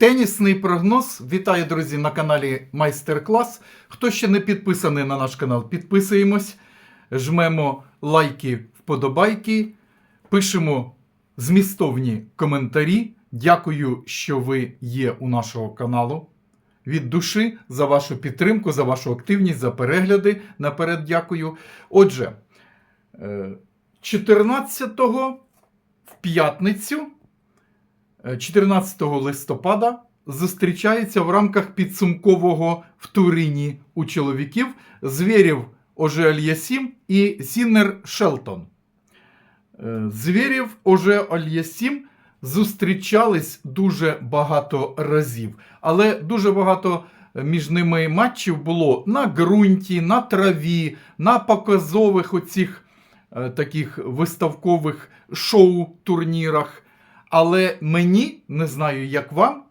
Тенісний прогноз. Вітаю, друзі, на каналі Майстер-клас. Хто ще не підписаний на наш канал, підписуємось, жмемо лайки, вподобайки, пишемо змістовні коментарі. Дякую, що ви є у нашого каналу. Від душі за вашу підтримку, за вашу активність, за перегляди. Наперед дякую. Отже, е, 14-го в п'ятницю. Е, 14 листопада зустрічається в рамках підсумкового в Турині у чоловіків Звєрів Оже Альясім і Сіннер Шелтон. Е, Звєрів Оже Альясім зустрічались дуже багато разів, але дуже багато між ними матчів було на ґрунті, на траві, на показових оцих е, таких виставкових шоу-турнірах. Але мені, не знаю, як вам,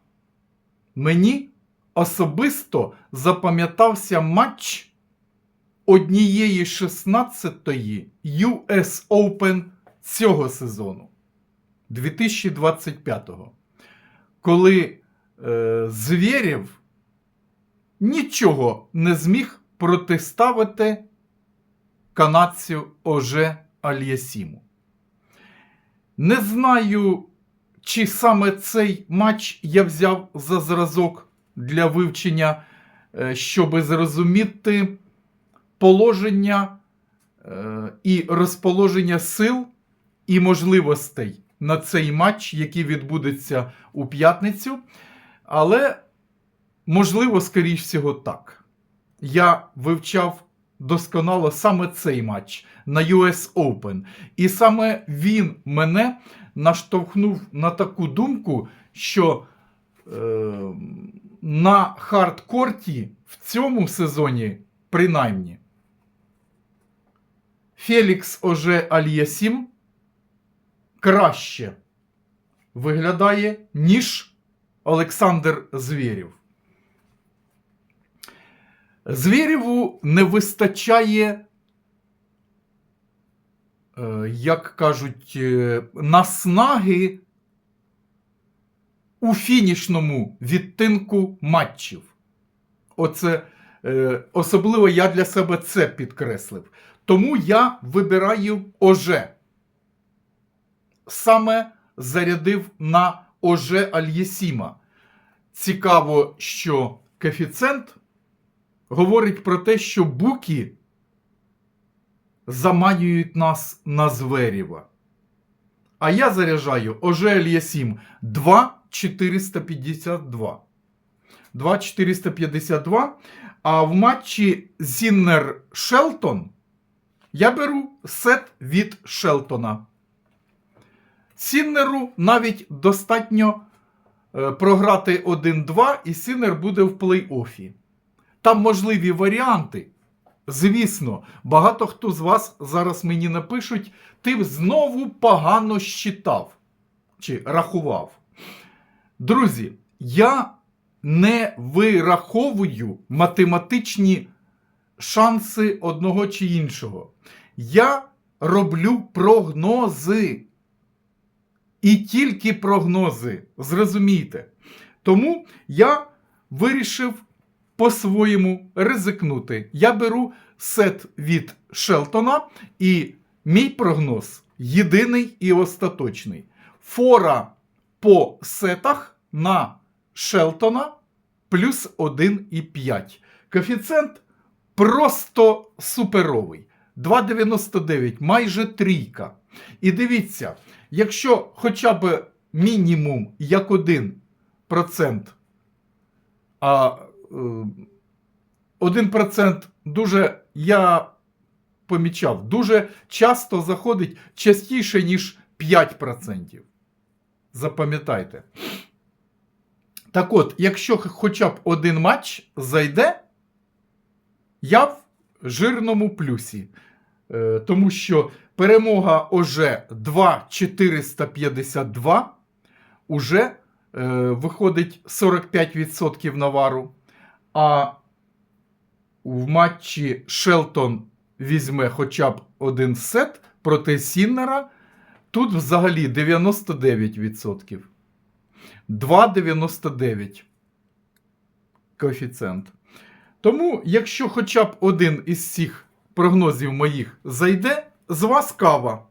мені особисто запам'ятався матч однієї 16-ї US Open цього сезону 2025-го, коли е, Звєрєв нічого не зміг протиставити канадцю Оже Альясіму. Не знаю, чи саме цей матч я взяв за зразок для вивчення, е, щоб зрозуміти положення е, і розположення сил і можливостей на цей матч, який відбудеться у п'ятницю. Але, можливо, скоріш всього, так. Я вивчав досконало саме цей матч на US Open. І саме він мене наштовхнув на таку думку, що е, на хардкорті в цьому сезоні, принаймні, Фелікс Оже Альясім краще виглядає, ніж Олександр Звєрєв. Звєрєву не вистачає, як кажуть, е, наснаги у фінішному відтинку матчів. Оце е, особливо я для себе це підкреслив. Тому я вибираю оже. Саме зарядив на оже Альєсіма. Цікаво, що коефіцієнт говорить про те, що буки заманюють нас на Зверєва. А я заряджаю оже Альєсім 2,452. 2,452. А в матчі Зіннер Шелтон я беру сет від Шелтона. Сіннеру навіть достатньо е, програти 1-2, і Сіннер буде в плей-офі. Там можливі варіанти. Звісно, багато хто з вас зараз мені напишуть, ти знову погано щитав чи рахував. Друзі, я не вираховую математичні шанси одного чи іншого. Я роблю прогнози. І тільки прогнози. Зрозумійте. Тому я вирішив по-своєму ризикнути. Я беру сет від Шелтона, і мій прогноз єдиний і остаточний. Фора по сетах на Шелтона плюс 1,5. Коефіцієнт просто суперовий. 2,99, майже трійка. І дивіться, якщо хоча б мінімум як 1%, а 1% дуже, я помічав, дуже часто заходить частіше, ніж 5%. Запам'ятайте. Так от, якщо хоча б один матч зайде, я в жирному плюсі. Е, Тому що перемога ОЖЕ 2,452 уже е, виходить 45% навару. А в матчі Шелтон візьме хоча б один сет проти Сіннера. Тут взагалі 99%. 2,99 коефіцієнт. Тому, якщо хоча б один із цих прогнозів моїх зайде, з вас кава.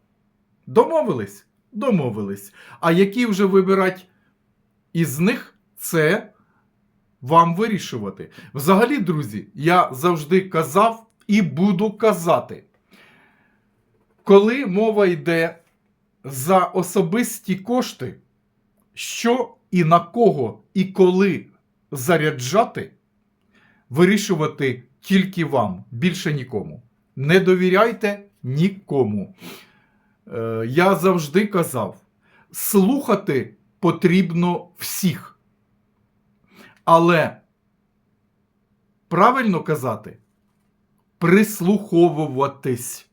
Домовились? Домовились. А які вже вибирати із них, це вам вирішувати. Взагалі, друзі, я завжди казав і буду казати, коли мова йде за особисті кошти, що і на кого і коли заряджати, вирішувати тільки вам, більше нікому. Не довіряйте нікому. Е, я завжди казав, слухати потрібно всіх. Але правильно казати, прислуховуватись.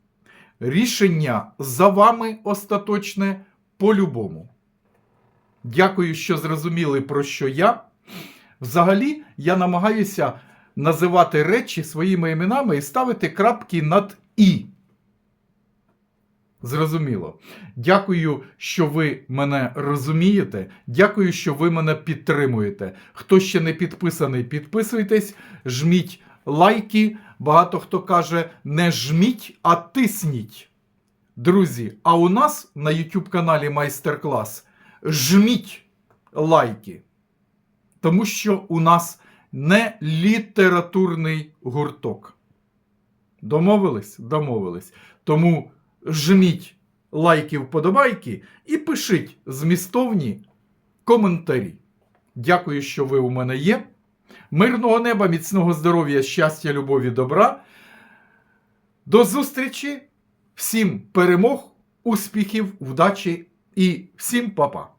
Рішення за вами остаточне по-любому. Дякую, що зрозуміли, про що я. Взагалі, я намагаюся називати речі своїми іменами і ставити крапки над І. Зрозуміло. Дякую, що ви мене розумієте. Дякую, що ви мене підтримуєте. Хто ще не підписаний, підписуйтесь, жміть лайки. Багато хто каже: не жміть, а тисніть. Друзі, а у нас на YouTube каналі майстер-клас жміть лайки. Тому що у нас не літературний гурток. Домовились? Домовились. Тому жміть лайки, вподобайки і пишіть змістовні коментарі. Дякую, що ви у мене є. Мирного неба, міцного здоров'я, щастя, любові, добра. До зустрічі! Всім перемог, успіхів, вдачі і всім па-па!